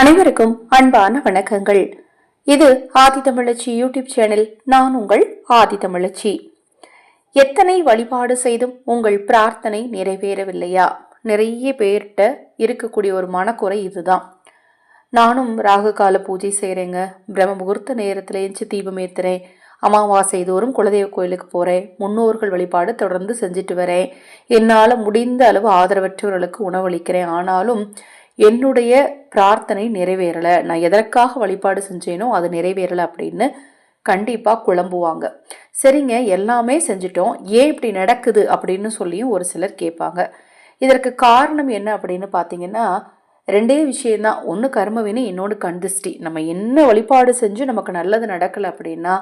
அனைவருக்கும் அன்பான வணக்கங்கள். இது ஆதி தமிழச்சி யூடியூப் சேனல் நான் உங்கள் ஆதி தமிழச்சி. எத்தனை வழிபாடு செய்தும் உங்கள் பிரார்த்தனை நிறைவேறவில்லையா? நிறைய பேர்கிட்ட இருக்கக்கூடிய ஒரு மனக்குறை இதுதான். நானும் ராகு கால பூஜை செய்கிறேங்க பிரம்ம முகூர்த்த நேரத்தில் எஞ்சி தீபம் ஏற்றுறேன் அமாவாசை தோறும் குலதெய்வ கோயிலுக்கு போகிறேன் முன்னோர்கள் வழிபாடு தொடர்ந்து செஞ்சுட்டு வரேன். என்னால் முடிந்த அளவு ஆதரவற்றவர்களுக்கு உணவளிக்கிறேன். ஆனாலும் என்னுடைய பிரார்த்தனை நிறைவேறலை. நான் எதற்காக வழிபாடு செஞ்சேனோ அது நிறைவேறலை அப்படின்னு கண்டிப்பாக குழம்புவாங்க. சரிங்க எல்லாமே செஞ்சிட்டோம். ஏன் இப்படி நடக்குது அப்படின்னு சொல்லியும் ஒரு சிலர் கேட்பாங்க. இதற்கு காரணம் என்ன அப்படின்னு பார்த்தீங்கன்னா ரெண்டே விஷயந்தான் ஒன்று கர்மவினை இன்னொன்று கந்திஷ்டி. நம்ம என்ன வழிபாடு செஞ்சு நமக்கு நல்லது நடக்கலை அப்படின்னா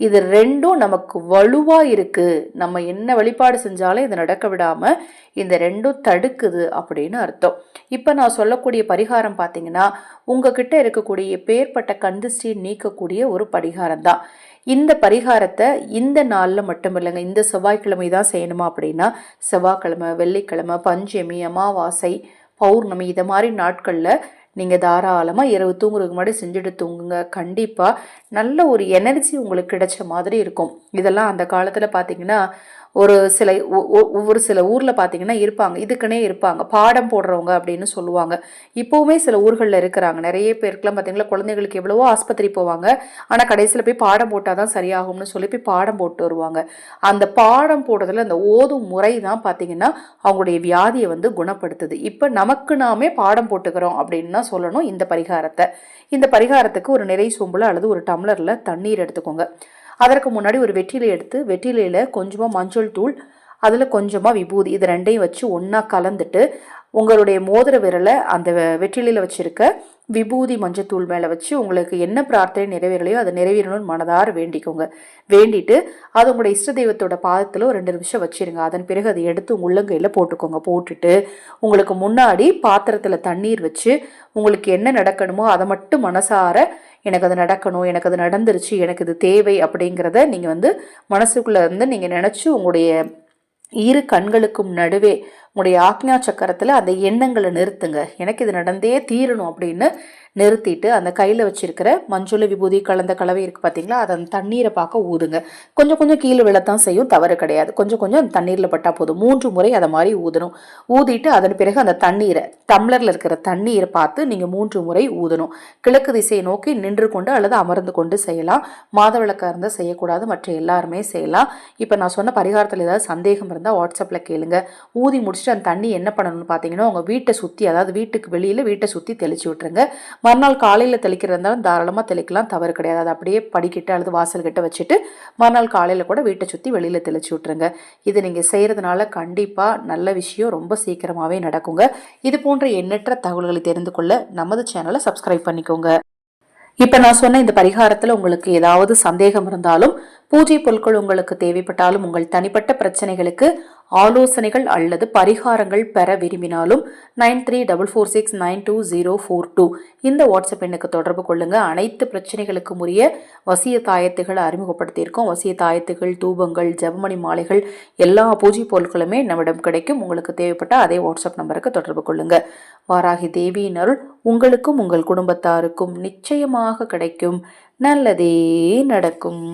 இது ரெண்டும் நமக்கு வலுவாக இருக்குது நம்ம என்ன வழிபாடு செஞ்சாலும் இதை நடக்க விடாமல் இந்த ரெண்டும் தடுக்குது அப்படின்னு அர்த்தம். இப்போ நான் சொல்லக்கூடிய பரிகாரம் பார்த்தீங்கன்னா உங்ககிட்ட இருக்கக்கூடிய பேர்பட்ட கந்திஷ்டியை நீக்கக்கூடிய ஒரு பரிகாரம் தான். இந்த பரிகாரத்தை இந்த நாளில் மட்டும் இல்லைங்க இந்த செவ்வாய்க்கிழமை தான் செய்யணுமா அப்படின்னா செவ்வாய்க்கிழமை வெள்ளிக்கிழமை பஞ்சமி அமாவாசை பௌர்ணமி இதை மாதிரி நாட்களில் நீங்கள் தாராளமாக இரவு தூங்குறதுக்கு முன்னாடி செஞ்சுட்டு தூங்குங்க. கண்டிப்பாக நல்ல ஒரு எனர்ஜி உங்களுக்கு கிடைச்ச மாதிரி இருக்கும். இதெல்லாம் அந்த காலத்தில் பார்த்தீங்கன்னா ஒரு சில ஒவ்வொரு சில ஊரில் பார்த்தீங்கன்னா இருப்பாங்க. இதுக்குன்னே இருப்பாங்க. பாடம் போடுறவங்க அப்படின்னு சொல்லுவாங்க. இப்போவுமே சில ஊர்களில் இருக்கிறாங்க. நிறைய பேருக்குலாம் பார்த்தீங்கன்னா குழந்தைங்களுக்கு எவ்வளவோ ஆஸ்பத்திரி போவாங்க. ஆனால் கடைசியில் போய் பாடம் போட்டால் தான் சரியாகும்னு சொல்லி போய் பாடம் போட்டு வருவாங்க. அந்த பாடம் போடுறதுல அந்த ஓதும் முறை தான் பார்த்தீங்கன்னா அவங்களுடைய வியாதியை வந்து குணப்படுத்துது. இப்போ நமக்கு நாமே பாடம் போட்டுக்கிறோம் அப்படின்னு தான் சொல்லணும் இந்த பரிகாரத்தை. இந்த பரிகாரத்துக்கு ஒரு நிறை சொம்புல அல்லது ஒரு டம்ளரில் தண்ணீர் எடுத்துக்கோங்க. அதற்கு முன்னாடி ஒரு வெற்றிலை எடுத்து வெற்றிலையில் கொஞ்சமாக மஞ்சள் தூள் அதில் கொஞ்சமாக விபூதி இது ரெண்டையும் வச்சு ஒன்றா கலந்துட்டு உங்களுடைய மோதிர விரலை அந்த வெற்றிலையில் வச்சுருக்க விபூதி மஞ்சத்தூள் மேலே வச்சு உங்களுக்கு என்ன பிரார்த்தனை நிறைவேறலையோ அதை நிறைவேறணும்னு மனதார வேண்டிக்கோங்க. வேண்டிட்டு அது உங்களுடைய இஷ்ட தெய்வத்தோட பாதத்தில் ஒரு ரெண்டு நிமிஷம் வச்சிருங்க. அதன் பிறகு அதை எடுத்து உள்ளங்கையில் போட்டுக்கோங்க. போட்டுட்டு உங்களுக்கு முன்னாடி பாத்திரத்தில் தண்ணீர் வச்சு உங்களுக்கு என்ன நடக்கணுமோ அதை மட்டும் மனசார எனக்கு அது நடக்கணும் எனக்கு அது நடந்துருச்சு எனக்கு இது தேவை அப்படிங்கிறத நீங்கள் வந்து மனசுக்குள்ளே இருந்து நீங்கள் நினச்சி உங்களுடைய இரு கண்களுக்கும் நடுவே உங்களுடைய ஆக்ஞா சக்கரத்தில் அந்த எண்ணங்களை நிறுத்துங்க. எனக்கு இது நடந்தே தீரணும் அப்படின்னு நிறுத்திட்டு அந்த கையில் வச்சிருக்கிற மஞ்சள் விபூதி கலந்த கலவை இருக்குது பார்த்தீங்களா அதை அந்த தண்ணீரை பார்க்க ஊதுங்க. கொஞ்சம் கொஞ்சம் கீழே விழத்தான் செய்யும் தவறு கிடையாது. கொஞ்சம் கொஞ்சம் அந்த தண்ணீரில் பட்டால் போதும். மூன்று முறை அதை மாதிரி ஊதணும். ஊதிட்டு அதன் பிறகு அந்த தண்ணீரை டம்ளரில் இருக்கிற தண்ணீரை பார்த்து நீங்கள் மூன்று முறை ஊதணும். கிழக்கு திசையை நோக்கி நின்று கொண்டு அல்லது அமர்ந்து கொண்டு செய்யலாம். மாதவிளக்காக இருந்தால் செய்யக்கூடாது. மற்ற எல்லாருமே செய்யலாம். இப்போ நான் சொன்ன பரிகாரத்தில் ஏதாவது சந்தேகம் இருந்தால் வாட்ஸ்அப்பில் கேளுங்க. ஊதி முடிச்சுட்டு அந்த தண்ணி என்ன பண்ணணும்னு பார்த்தீங்கன்னா உங்கள் வீட்டை சுற்றி அதாவது வீட்டுக்கு வெளியில் வீட்டை சுற்றி தெளிச்சு விட்டுருங்க. மறுநாள் காலையில் தெளிக்கிறதாலும் தாராளமாக தெளிக்கலாம் தவறு கிடையாது. அதை அப்படியே படிக்கிட்டு அல்லது வாசல்கிட்ட வச்சுட்டு மறுநாள் காலையில் கூட வீட்டை சுற்றி வெளியில் தெளிச்சு விட்ருங்க இது நீங்கள் செய்கிறதுனால கண்டிப்பாக நல்ல விஷயம் ரொம்ப சீக்கிரமாகவே நடக்குங்க. இது போன்ற எண்ணற்ற தகவல்களை தெரிந்து கொள்ள நமது சேனலை சப்ஸ்கிரைப் பண்ணிக்கோங்க. இப்போ நான் சொன்ன இந்த பரிகாரத்தில் உங்களுக்கு ஏதாவது சந்தேகம் இருந்தாலும் பூஜை பொருட்கள் உங்களுக்கு தேவைப்பட்டாலும் உங்கள் தனிப்பட்ட பிரச்சனைகளுக்கு ஆலோசனைகள் அல்லது பரிகாரங்கள் பெற விரும்பினாலும் nine three double four six nine two zero four two. இந்த வாட்ஸ்அப் எண்ணுக்கு தொடர்பு கொள்ளுங்க. அனைத்து பிரச்சனைகளுக்கும் உரிய வசிய தாயத்துகளை அறிமுகப்படுத்தியிருக்கோம். வசிய தாயத்துகள் தூபங்கள் ஜபமணி மாலைகள் எல்லா பூஜை பொருட்களுமே நம்மிடம் கிடைக்கும். உங்களுக்கு தேவைப்பட்ட அதே வாட்ஸ்அப் நம்பருக்கு தொடர்பு கொள்ளுங்க. வாராகி தேவியின் அருள். உங்களுக்கும் உங்கள் குடும்பத்தாருக்கும் நிச்சயமாக கிடைக்கும். நல்லதே நடக்கும்.